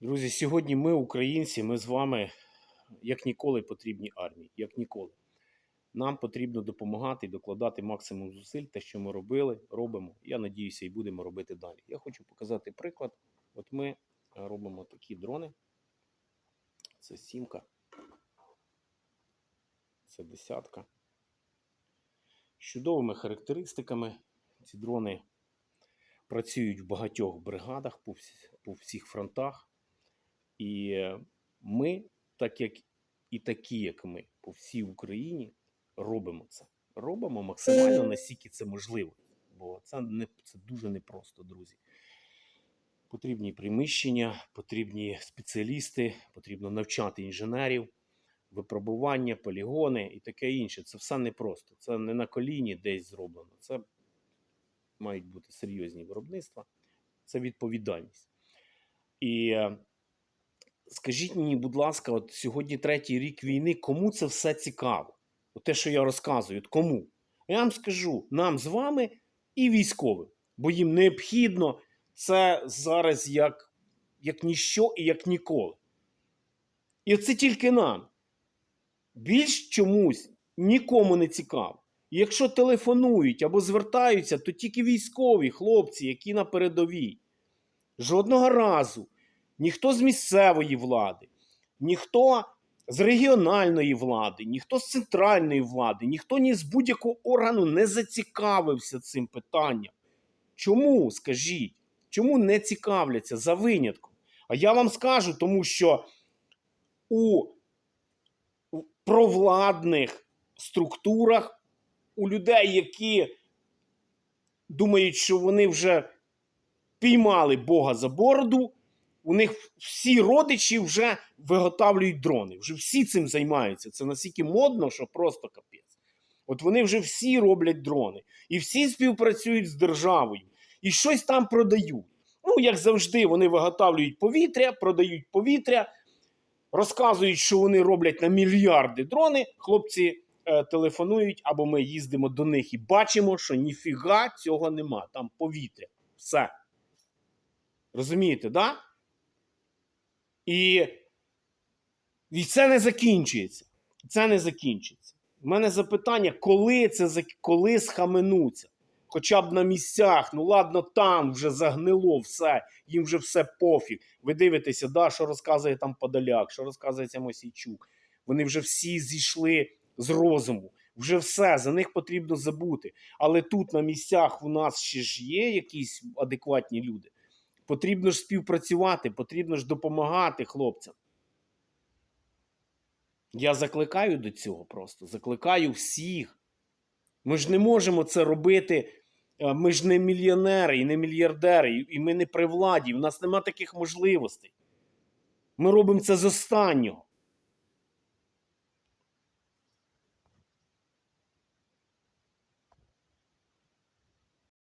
Друзі, сьогодні ми, українці, ми з вами як ніколи потрібні армії, як ніколи. Нам потрібно допомагати і докладати максимум зусиль, те, що ми робили, робимо. Я надіюся, і будемо робити далі. Я хочу показати приклад. От ми е, робимо такі дрони. Це сімка. Це десятка. З чудовими характеристиками. Ці дрони працюють в багатьох бригадах по всіх фронтах. І ми, так як і такі, як ми, по всій Україні, робимо це. Робимо максимально наскільки це можливо. Бо це, не, це дуже непросто, друзі. Потрібні приміщення, потрібні спеціалісти, потрібно навчати інженерів, випробування, полігони і таке інше. Це все непросто. Це не на коліні десь зроблено. Це мають бути серйозні виробництва. Це відповідальність. І скажіть мені, будь ласка, от сьогодні третій рік війни, кому це все цікаво? От те, що я розказую, от кому? Я вам скажу, нам з вами і військовим, бо їм необхідно це зараз як, як ніщо і як ніколи. І це тільки нам. Більш чомусь нікому не цікаво. Якщо телефонують або звертаються, то тільки військові хлопці, які на передовій. Жодного разу ніхто з місцевої влади, ніхто з регіональної влади, ніхто з центральної влади, ніхто ні з будь-якого органу не зацікавився цим питанням. Чому, скажіть, чому не цікавляться за винятком? А я вам скажу, тому що у провладних структурах, у людей, які думають, що вони вже піймали Бога за бороду, у них всі родичі вже виготовлюють дрони. Вже всі цим займаються. Це настільки модно, що просто капець. От вони вже всі роблять дрони. І всі співпрацюють з державою. І щось там продають. Ну, як завжди, вони виготовлюють повітря, продають повітря, розказують, що вони роблять на мільярди дрони. Хлопці е, телефонують, або ми їздимо до них і бачимо, що ніфіга цього нема. Там повітря. Все. Розумієте, да? І, і це не закінчується. Це не закінчиться. У мене запитання, коли це коли схаменуться? Хоча б на місцях, ну ладно, там вже загнило все, їм вже все пофіг. Ви дивитеся, да, що розказує там Подоляк, що розказує ця Мосійчук. Вони вже всі зійшли з розуму. Вже все, за них потрібно забути. Але тут на місцях у нас ще ж є якісь адекватні люди. Потрібно ж співпрацювати, потрібно ж допомагати хлопцям. Я закликаю до цього просто. Закликаю всіх. Ми ж не можемо це робити. е, Ми ж не мільйонери і не мільярдери, і- ми не при владі. У нас нема таких можливостей. Ми робимо це з останнього.